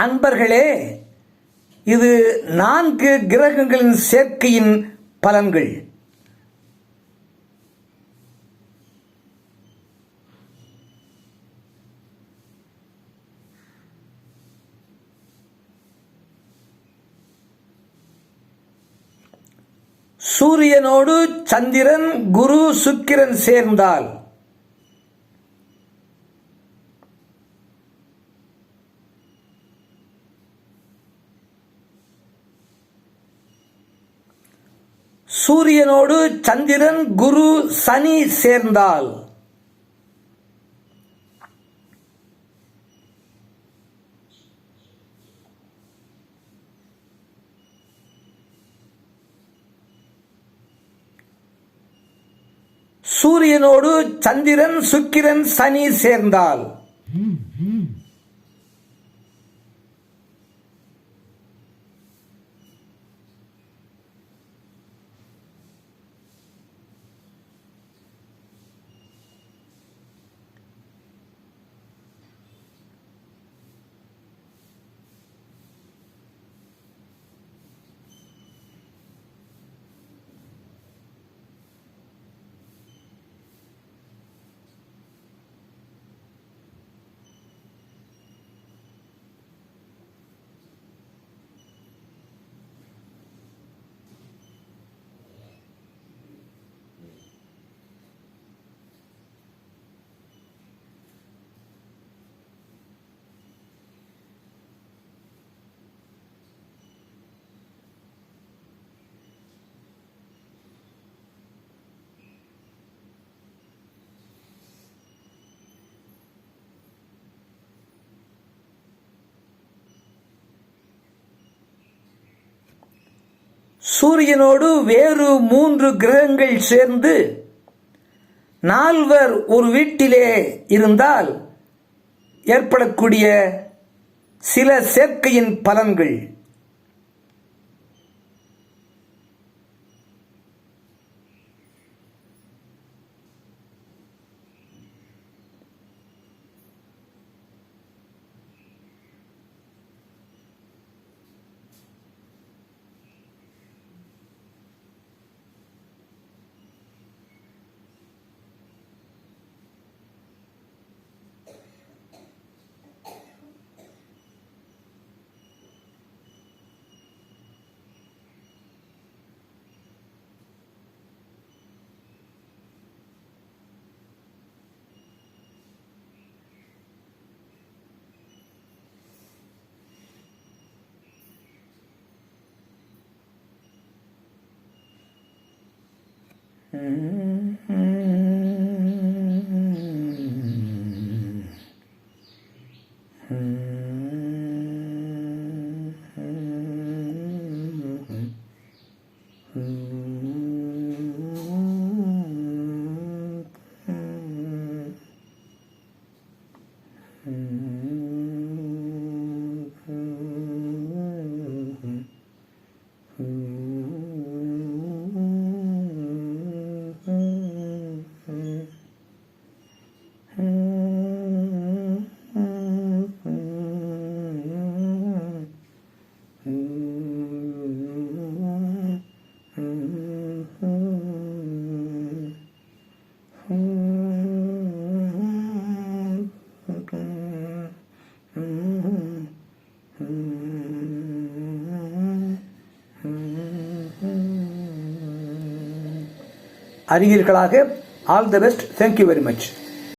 அன்பர்களே இது நான்கு கிரகங்களின் சேர்க்கையின் பலன்கள். சூரியனோடு சந்திரன் குரு சுக்கிரன் சேர்ந்தால் சூரியனோடு சந்திரன் குரு சனி சேர்ந்தால். சூரியனோடு சந்திரன் சுக்கிரன் சனி சேர்ந்தால். சூரியனோடு வேறு மூன்று கிரகங்கள் சேர்ந்து நால்வர் ஒரு வீட்டிலே இருந்தால் ஏற்படக்கூடிய சில சேர்க்கையின் பலன்கள். Mm-hmm. அறிஞர்களாக all the best thank you very much